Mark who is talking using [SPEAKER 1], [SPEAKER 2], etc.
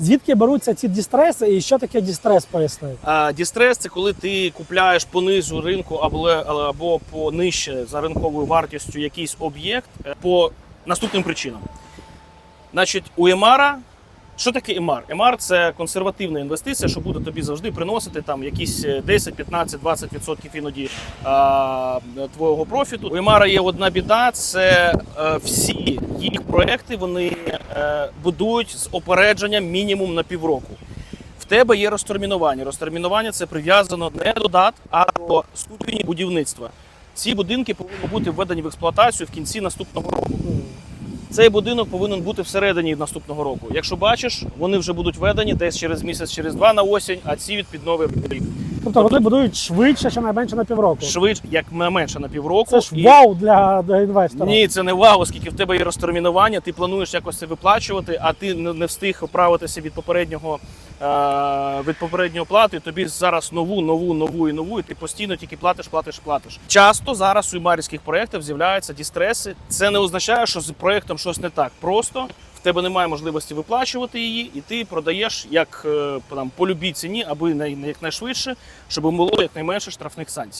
[SPEAKER 1] Звідки беруться ці дістреси і що таке дістрес поясни?
[SPEAKER 2] А дістрес це коли ти купляєш по низу ринку або, або по нижче за ринковою вартістю якийсь об'єкт е, по наступним причинам. Значить, у Емара. Що таке Емар? Емар це консервативна інвестиція, що буде тобі завжди приносити там якісь е, 10, 15, 20% іноді а, твого профіту. У Емара є одна біда: це е, всі їх проекти вони е, будують з опередженням мінімум на півроку. В тебе є розтермінування. Розтермінування це прив'язано не до дат, а до ступені будівництва. Ці будинки повинні бути введені в експлуатацію в кінці наступного року. Цей будинок повинен бути всередині наступного року. Якщо бачиш, вони вже будуть введені десь через місяць, через два на осінь, а ці від під новий рік.
[SPEAKER 1] Тобто вони будують швидше, щонайменше на півроку.
[SPEAKER 2] Швидше, як не менше на півроку.
[SPEAKER 1] Це ж
[SPEAKER 2] І-
[SPEAKER 1] вау для, для інвестора.
[SPEAKER 2] Ні, це не вау, оскільки в тебе є розтермінування, ти плануєш якось це виплачувати, а ти не не встиг оправитися від попереднього е, від попереднього плати. і Тобі зараз нову, нову, нову і нову, і ти постійно тільки платиш, платиш, платиш. Часто зараз у імарівських проєктах з'являються дістреси. Це не означає, що з проєктом щось не так. Просто в тебе немає можливості виплачувати її, і ти продаєш як е, там по любій ціні, аби най- якнайшвидше, щоб було якнайменше штрафних санкцій.